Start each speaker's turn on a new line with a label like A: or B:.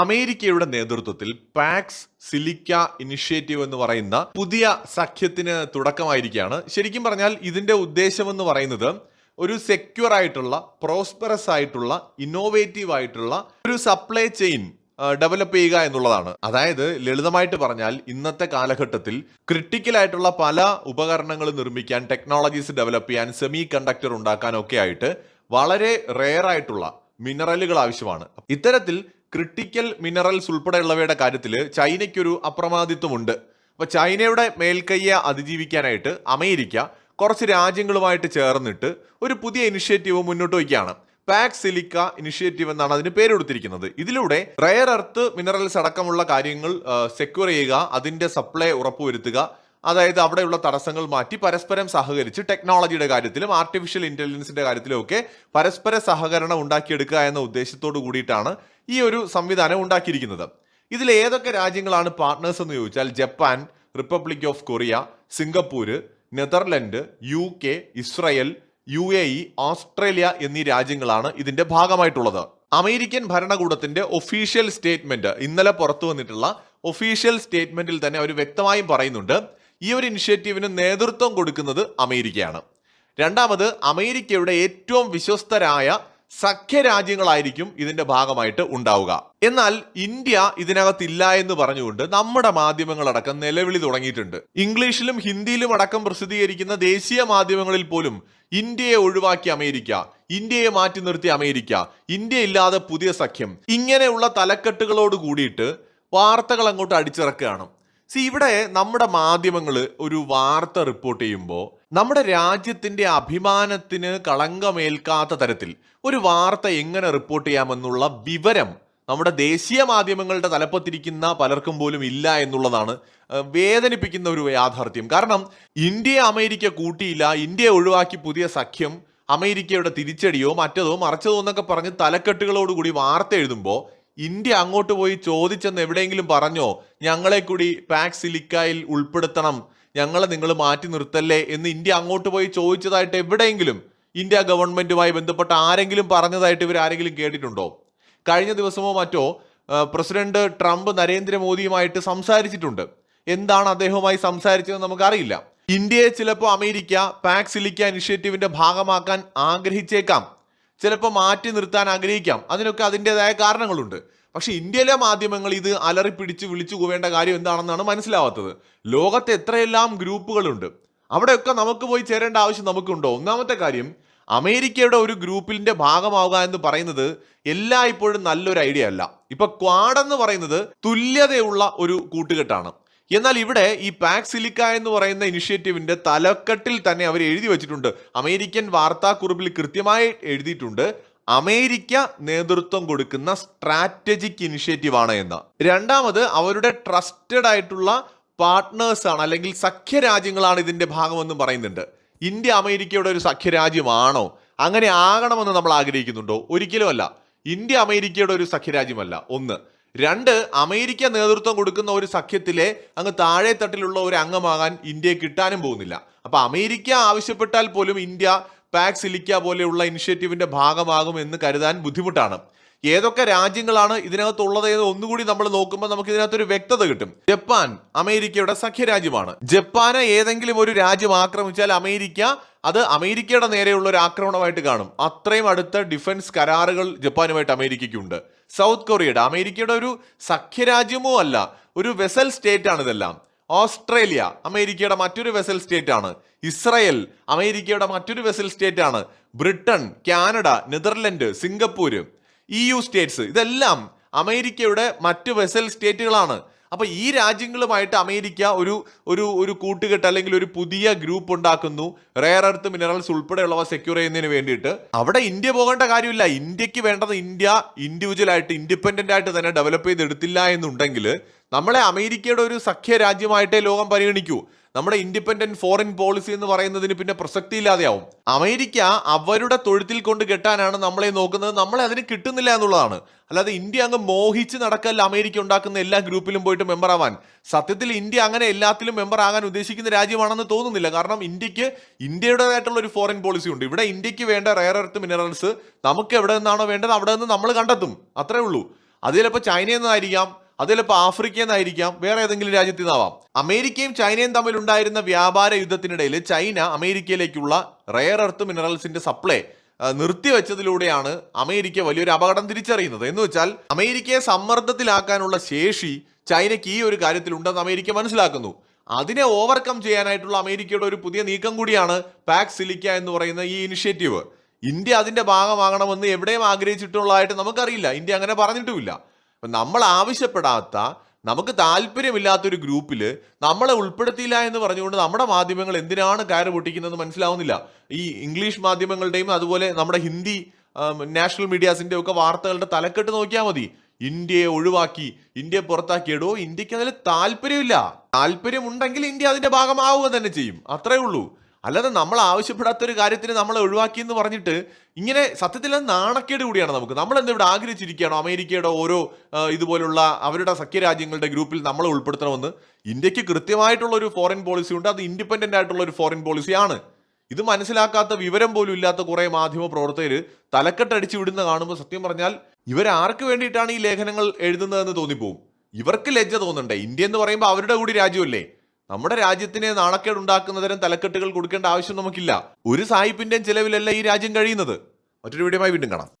A: അമേരിക്കയുടെ നേതൃത്വത്തിൽ pax silica initiative എന്ന് പറയുന്ന പുതിയ സഖ്യത്തിന് തുടക്കമായിരിക്കുകയാണ്. ശരിക്കും പറഞ്ഞാൽ ഇതിന്റെ ഉദ്ദേശം എന്ന് പറയുന്നത് ഒരു സെക്യൂർ ആയിട്ടുള്ള പ്രോസ്പെറസ് ആയിട്ടുള്ള ഇന്നോവേറ്റീവ് ആയിട്ടുള്ള ഒരു സപ്ലൈ ചെയിൻ ഡെവലപ്പ് ചെയ്യുക എന്നുള്ളതാണ്. അതായത് ലളിതമായിട്ട് പറഞ്ഞാൽ ഇന്നത്തെ കാലഘട്ടത്തിൽ ക്രിട്ടിക്കൽ ആയിട്ടുള്ള പല ഉപകരണങ്ങൾ നിർമ്മിക്കാൻ ടെക്നോളജീസ് ഡെവലപ്പ് ചെയ്യാൻ സെമി കണ്ടക്ടർ ഉണ്ടാക്കാനൊക്കെ ആയിട്ട് വളരെ റെയർ ആയിട്ടുള്ള മിനറലുകൾ ആവശ്യമാണ്. ഇത്തരത്തിൽ ക്രിട്ടിക്കൽ മിനറൽസ് ഉൾപ്പെടെയുള്ളവയുടെ കാര്യത്തിൽ ചൈനയ്ക്കൊരു അപ്രമാദിത്വമുണ്ട്. അപ്പോൾ ചൈനയുടെ മേൽക്കയ്യെ അതിജീവിക്കാനായിട്ട് അമേരിക്ക കുറച്ച് രാജ്യങ്ങളുമായിട്ട് ചേർന്നിട്ട് ഒരു പുതിയ ഇനിഷ്യേറ്റീവ് മുന്നോട്ട് വയ്ക്കുകയാണ്. പാക് സിലിക്ക ഇനിഷ്യേറ്റീവ് എന്നാണ് അതിന് പേര് കൊടുത്തിരിക്കുന്നത്. ഇതിലൂടെ റയർ എർത്ത് മിനറൽസ് അടക്കമുള്ള കാര്യങ്ങൾ സെക്യൂർ ചെയ്യുക അതിന്റെ സപ്ലൈ ഉറപ്പുവരുത്തുക അതായത് അവിടെയുള്ള തടസ്സങ്ങൾ മാറ്റി പരസ്പരം സഹകരിച്ച് ടെക്നോളജിയുടെ കാര്യത്തിലും ആർട്ടിഫിഷ്യൽ ഇന്റലിജൻസിന്റെ കാര്യത്തിലും ഒക്കെ പരസ്പര സഹകരണം ഉണ്ടാക്കിയെടുക്കുക എന്ന ഉദ്ദേശത്തോടു കൂടിയിട്ടാണ് ഈ ഒരു സംവിധാനം ഉണ്ടാക്കിയിരിക്കുന്നത്. ഇതിൽ ഏതൊക്കെ രാജ്യങ്ങളാണ് പാർട്ട്നേഴ്സ് എന്ന് ചോദിച്ചാൽ Japan Republic of Korea Singapore Netherland U K Israel U A E Australia എന്നീ രാജ്യങ്ങളാണ് ഇതിന്റെ ഭാഗമായിട്ടുള്ളത്. അമേരിക്കൻ ഭരണകൂടത്തിന്റെ ഒഫീഷ്യൽ സ്റ്റേറ്റ്മെന്റ് ഇന്നലെ പുറത്തു വന്നിട്ടുള്ള ഒഫീഷ്യൽ സ്റ്റേറ്റ്മെന്റിൽ തന്നെ അവർ വ്യക്തമായും പറയുന്നുണ്ട് ഈ ഒരു ഇനിഷ്യേറ്റീവിന് നേതൃത്വം കൊടുക്കുന്നത് അമേരിക്കയാണ്. രണ്ടാമത് അമേരിക്കയുടെ ഏറ്റവും വിശ്വസ്തരായ സഖ്യരാജ്യങ്ങളായിരിക്കും ഇതിന്റെ ഭാഗമായിട്ട് ഉണ്ടാവുക. എന്നാൽ ഇന്ത്യ ഇതിനകത്തില്ല എന്ന് പറഞ്ഞുകൊണ്ട് നമ്മുടെ മാധ്യമങ്ങളടക്കം നിലവിളി തുടങ്ങിയിട്ടുണ്ട്. ഇംഗ്ലീഷിലും ഹിന്ദിയിലും അടക്കം പ്രസിദ്ധീകരിക്കുന്ന ദേശീയ മാധ്യമങ്ങളിൽ പോലും ഇന്ത്യയെ ഒഴിവാക്കി അമേരിക്ക ഇന്ത്യയെ മാറ്റി നിർത്തി അമേരിക്ക ഇന്ത്യ ഇല്ലാതെ പുതിയ സഖ്യം. ഇങ്ങനെയുള്ള തലക്കെട്ടുകളോട് കൂടിയിട്ട് വാർത്തകൾ അങ്ങോട്ട് അടിച്ചിറക്കുകയാണ്. സി ഇവിടെ നമ്മുടെ മാധ്യമങ്ങൾ ഒരു വാർത്ത റിപ്പോർട്ട് ചെയ്യുമ്പോൾ നമ്മുടെ രാജ്യത്തിന്റെ അഭിമാനത്തിന് കളങ്കമേൽക്കാത്ത തരത്തിൽ ഒരു വാർത്ത എങ്ങനെ റിപ്പോർട്ട് ചെയ്യാമെന്നുള്ള വിവരം നമ്മുടെ ദേശീയ മാധ്യമങ്ങളുടെ തലപ്പത്തിരിക്കുന്ന പലർക്കും പോലും ഇല്ല എന്നുള്ളതാണ് വേദനിപ്പിക്കുന്ന ഒരു യാഥാർത്ഥ്യം. കാരണം ഇന്ത്യയെ അമേരിക്ക കൂട്ടിയില്ല ഇന്ത്യയെ ഒഴിവാക്കി പുതിയ സഖ്യം അമേരിക്കയുടെ തിരിച്ചടിയോ മറ്റതോ മറച്ചതോ എന്നൊക്കെ പറഞ്ഞ് തലക്കെട്ടുകളോടുകൂടി വാർത്ത എഴുതുമ്പോൾ ഇന്ത്യ അങ്ങോട്ട് പോയി ചോദിച്ചെന്ന് എവിടെയെങ്കിലും പറഞ്ഞോ ഞങ്ങളെ കൂടി പാക്സിലിക്കയിൽ ഉൾപ്പെടുത്തണം ഞങ്ങളെ നിങ്ങൾ മാറ്റി നിർത്തല്ലേ എന്ന് ഇന്ത്യ അങ്ങോട്ട് പോയി ചോദിച്ചതായിട്ട് എവിടെയെങ്കിലും ഇന്ത്യ ഗവൺമെന്റുമായി ബന്ധപ്പെട്ട ആരെങ്കിലും പറഞ്ഞതായിട്ട് ഇവർ ആരെങ്കിലും കേട്ടിട്ടുണ്ടോ? കഴിഞ്ഞ ദിവസമോ മറ്റോ പ്രസിഡന്റ് ട്രംപ് നരേന്ദ്രമോദിയുമായിട്ട് സംസാരിച്ചിട്ടുണ്ട്. എന്താണ് അദ്ദേഹവുമായി സംസാരിച്ചതെന്ന് നമുക്കറിയില്ല. ഇന്ത്യയെ ചിലപ്പോൾ അമേരിക്ക പാക്സ് സിലിക്ക ഇനിഷ്യേറ്റീവിന്റെ ഭാഗമാക്കാൻ ആഗ്രഹിച്ചേക്കാം. ചിലപ്പോൾ മാറ്റി നിർത്താൻ ആഗ്രഹിക്കാം. അതിനൊക്കെ അതിന്റെതായ കാരണങ്ങളുണ്ട്. പക്ഷെ ഇന്ത്യയിലെ മാധ്യമങ്ങൾ ഇത് അലറി പിടിച്ച് വിളിച്ചു കൂവേണ്ട കാര്യം എന്താണെന്നാണ് മനസ്സിലാവാത്തത്. ലോകത്തെ എത്രയെല്ലാം ഗ്രൂപ്പുകളുണ്ട്. അവിടെയൊക്കെ നമുക്ക് പോയി ചേരേണ്ട ആവശ്യം നമുക്കുണ്ടോ? ഒന്നാമത്തെ കാര്യം അമേരിക്കയുടെ ഒരു ഗ്രൂപ്പിന്റെ ഭാഗമാവുക എന്ന് പറയുന്നത് എല്ലായ്പ്പോഴും നല്ലൊരു ഐഡിയ അല്ല. ഇപ്പൊ ക്വാഡ് എന്ന് പറയുന്നത് തുല്യതയുള്ള ഒരു കൂട്ടുകെട്ടാണ്. എന്നാൽ ഇവിടെ ഈ പാക് സിലിക്ക എന്ന് പറയുന്ന ഇനിഷ്യേറ്റീവിന്റെ തലക്കെട്ടിൽ തന്നെ അവർ എഴുതി വെച്ചിട്ടുണ്ട്. അമേരിക്കൻ വാർത്താക്കുറിപ്പിൽ കൃത്യമായി എഴുതിയിട്ടുണ്ട്. അമേരിക്ക നേതൃത്വം കൊടുക്കുന്ന സ്ട്രാറ്റജിക് ഇനിഷ്യേറ്റീവ് ആണ് എന്ന്. രണ്ടാമത് അവരുടെ ട്രസ്റ്റഡ് ആയിട്ടുള്ള പാർട്ട്നേഴ്സ് ആണ് അല്ലെങ്കിൽ സഖ്യരാജ്യങ്ങളാണ് ഇതിന്റെ ഭാഗമെന്നും പറയുന്നുണ്ട്. ഇന്ത്യ അമേരിക്കയുടെ ഒരു സഖ്യരാജ്യമാണോ? അങ്ങനെ ആകണമെന്ന് നമ്മൾ ആഗ്രഹിക്കുന്നുണ്ടോ? ഒരിക്കലും അല്ല. ഇന്ത്യ അമേരിക്കയുടെ ഒരു സഖ്യരാജ്യമല്ല. ഒന്ന്. രണ്ട് അമേരിക്ക നേതൃത്വം കൊടുക്കുന്ന ഒരു സഖ്യത്തിലെ അങ്ങ് താഴെ തട്ടിലുള്ള ഒരു അംഗമാകാൻ ഇന്ത്യയെ കിട്ടാനും പോകുന്നില്ല. അപ്പൊ അമേരിക്ക ആവശ്യപ്പെട്ടാൽ പോലും ഇന്ത്യ പാക് സിലിക്ക പോലെയുള്ള ഇനിഷ്യേറ്റീവിന്റെ ഭാഗമാകും എന്ന് കരുതാൻ ബുദ്ധിമുട്ടാണ്. ഏതൊക്കെ രാജ്യങ്ങളാണ് ഇതിനകത്തുള്ളത് എന്ന് ഒന്നുകൂടി നമ്മൾ നോക്കുമ്പോൾ നമുക്ക് ഇതിനകത്തൊരു വ്യക്തത കിട്ടും. ജപ്പാൻ അമേരിക്കയുടെ സഖ്യരാജ്യമാണ്. ജപ്പാനെ ഏതെങ്കിലും ഒരു രാജ്യം ആക്രമിച്ചാൽ അമേരിക്ക അത് അമേരിക്കയുടെ നേരെയുള്ള ഒരു ആക്രമണമായിട്ട് കാണും. അത്രയും അടുത്ത ഡിഫൻസ് കരാറുകൾ ജപ്പാനുമായിട്ട് അമേരിക്കയ്ക്കുണ്ട്. സൗത്ത് കൊറിയയുടെ അമേരിക്കയുടെ ഒരു സഖ്യരാജ്യമോ അല്ല ഒരു വെസൽ സ്റ്റേറ്റ് ആണ് ഇതെല്ലാം. ഓസ്ട്രേലിയ അമേരിക്കയുടെ മറ്റൊരു വെസൽ സ്റ്റേറ്റ് ആണ്. ഇസ്രയേൽ അമേരിക്കയുടെ മറ്റൊരു വെസൽ സ്റ്റേറ്റ് ആണ്. Britain Canada Netherland Singapore E U states ഇതെല്ലാം അമേരിക്കയുടെ മറ്റ് വെസൽ സ്റ്റേറ്റുകളാണ് അപ്പൊ ഈ രാജ്യങ്ങളുമായിട്ട് അമേരിക്ക ഒരു ഒരു ഒരു കൂട്ടുകെട്ട് അല്ലെങ്കിൽ ഒരു പുതിയ ഗ്രൂപ്പ് ഉണ്ടാക്കുന്നു. റെയർ എർത്ത് മിനറൽസ് ഉൾപ്പെടെയുള്ളവ സെക്യൂർ ചെയ്യുന്നതിന് വേണ്ടിയിട്ട്. അവിടെ ഇന്ത്യ പോകേണ്ട കാര്യമില്ല. ഇന്ത്യയ്ക്ക് വേണ്ടത് ഇന്ത്യ ഇൻഡിവിജ്വൽ ആയിട്ട് ഇൻഡിപെൻഡന്റ് ആയിട്ട് തന്നെ ഡെവലപ്പ് ചെയ്തെടുത്തില്ല എന്നുണ്ടെങ്കിൽ നമ്മളെ അമേരിക്കയുടെ ഒരു സഖ്യ രാജ്യമായിട്ടേ ലോകം പരിഗണിക്കൂ. നമ്മുടെ ഇൻഡിപെൻഡന്റ് ഫോറിൻ പോളിസി എന്ന് പറയുന്നതിന് പിന്നെ പ്രസക്തി ഇല്ലാതെയാവും അമേരിക്ക അവരുടെ തൊഴുത്തിൽ കൊണ്ട് കെട്ടാനാണ് നമ്മളെ നോക്കുന്നത്. നമ്മളെ അതിന് കിട്ടുന്നില്ല എന്നുള്ളതാണ്. അല്ലാതെ ഇന്ത്യ അങ്ങ് മോഹിച്ച് നടക്കല്ല അമേരിക്ക ഉണ്ടാക്കുന്ന എല്ലാ ഗ്രൂപ്പിലും പോയിട്ട് മെമ്പർ ആവാൻ. സത്യത്തിൽ ഇന്ത്യ അങ്ങനെ എല്ലാത്തിലും മെമ്പർ ആകാൻ ഉദ്ദേശിക്കുന്ന രാജ്യമാണെന്ന് തോന്നുന്നില്ല. കാരണം ഇന്ത്യയ്ക്ക് ഇന്ത്യയുടേതായിട്ടുള്ള ഒരു ഫോറിൻ പോളിസി ഉണ്ട്. ഇവിടെ ഇന്ത്യയ്ക്ക് വേണ്ട റയർ എർത്ത് മിനറൽസ് നമുക്ക് എവിടെ നിന്നാണോ വേണ്ടത് അവിടെ നിന്ന് നമ്മൾ കണ്ടെത്തും. അത്രേ ഉള്ളൂ. അത് ചൈനയിൽ നിന്നായിരിക്കാം. അത് ചിലപ്പോൾ ആഫ്രിക്കയിൽ നിന്നായിരിക്കാം വേറെ ഏതെങ്കിലും രാജ്യത്തു നിന്നാവാം അമേരിക്കയും ചൈനയും തമ്മിൽ ഉണ്ടായിരുന്ന വ്യാപാര യുദ്ധത്തിനിടയിൽ ചൈന അമേരിക്കയിലേക്കുള്ള റെയർ എർത്ത് മിനറൽസിന്റെ സപ്ലൈ നിർത്തിവെച്ചതിലൂടെയാണ് അമേരിക്ക വലിയൊരു അപകടം തിരിച്ചറിയുന്നത്. എന്ന് വെച്ചാൽ അമേരിക്കയെ സമ്മർദ്ദത്തിലാക്കാനുള്ള ശേഷി ചൈനയ്ക്ക് ഈ ഒരു കാര്യത്തിൽ ഉണ്ടെന്ന് അമേരിക്ക മനസ്സിലാക്കുന്നു. അതിനെ ഓവർകം ചെയ്യാനായിട്ടുള്ള അമേരിക്കയുടെ ഒരു പുതിയ നീക്കം കൂടിയാണ് പാക് സിലിക്ക എന്ന് പറയുന്ന ഈ ഇനിഷ്യേറ്റീവ് ഇന്ത്യ അതിന്റെ ഭാഗമാകണമെന്ന് എവിടെയും ആഗ്രഹിച്ചിട്ടുള്ളതായിട്ട് നമുക്കറിയില്ല. ഇന്ത്യ അങ്ങനെ പറഞ്ഞിട്ടുമില്ല. അപ്പൊ നമ്മൾ ആവശ്യപ്പെടാത്ത നമുക്ക് താല്പര്യമില്ലാത്തൊരു ഗ്രൂപ്പിൽ നമ്മളെ ഉൾപ്പെടുത്തിയില്ല എന്ന് പറഞ്ഞുകൊണ്ട് നമ്മുടെ മാധ്യമങ്ങൾ എന്തിനാണ് കയറ് പൊട്ടിക്കുന്നത് മനസ്സിലാവുന്നില്ല. ഈ ഇംഗ്ലീഷ് മാധ്യമങ്ങളുടെയും അതുപോലെ നമ്മുടെ ഹിന്ദി നാഷണൽ മീഡിയാസിന്റെ ഒക്കെ വാർത്തകളുടെ തലക്കെട്ട് നോക്കിയാൽ മതി. ഇന്ത്യയെ ഒഴിവാക്കി ഇന്ത്യയെ പുറത്താക്കിയിടോ ഇന്ത്യയ്ക്ക് അതിൽ താല്പര്യമില്ല. താല്പര്യമുണ്ടെങ്കിൽ ഇന്ത്യ അതിന്റെ ഭാഗമാവുക തന്നെ ചെയ്യും. അത്രേ ഉള്ളൂ. അല്ലാതെ നമ്മൾ ആവശ്യപ്പെടാത്ത ഒരു കാര്യത്തിന് നമ്മൾ ഒഴിവാക്കി എന്ന് പറഞ്ഞിട്ട് ഇങ്ങനെ സത്യത്തിൽ നാണക്കേട് കൂടിയാണ് നമുക്ക്. നമ്മൾ എന്താ ഇവിടെ ആഗ്രഹിച്ചിരിക്കുകയാണോ? അമേരിക്കയുടെ ഓരോ ഇതുപോലുള്ള അവരുടെ സഖ്യരാജ്യങ്ങളുടെ ഗ്രൂപ്പിൽ നമ്മൾ ഉൾപ്പെടുത്തണമെന്ന്. ഇന്ത്യയ്ക്ക് കൃത്യമായിട്ടുള്ള ഒരു ഫോറിൻ പോളിസി ഉണ്ട്. അത് ഇൻഡിപെൻഡന്റ് ആയിട്ടുള്ള ഒരു ഫോറിൻ പോളിസിയാണ് ഇത് മനസ്സിലാക്കാത്ത വിവരം പോലും ഇല്ലാത്ത കുറെ മാധ്യമ പ്രവർത്തകർ തലക്കെട്ടടിച്ചു വിടുന്ന കാണുമ്പോൾ സത്യം പറഞ്ഞാൽ ഇവരാർക്ക് വേണ്ടിയിട്ടാണ് ഈ ലേഖനങ്ങൾ എഴുതുന്നതെന്ന് തോന്നിപ്പോവും ഇവർക്ക് ലജ്ജ തോന്നണ്ടേ? ഇന്ത്യ എന്ന് പറയുമ്പോൾ അവരുടെ കൂടി രാജ്യമല്ലേ? നമ്മുടെ രാജ്യത്തിനെ നാണക്കേട് ഉണ്ടാക്കുന്ന തരം തലക്കെട്ടുകൾ കൊടുക്കേണ്ട ആവശ്യം നമുക്കില്ല. ഒരു സായിപ്പിന്റെയും ചെലവിലല്ല ഈ രാജ്യം കഴിയുന്നത്. മറ്റൊരു വീഡിയോമായി വീണ്ടും കാണാം.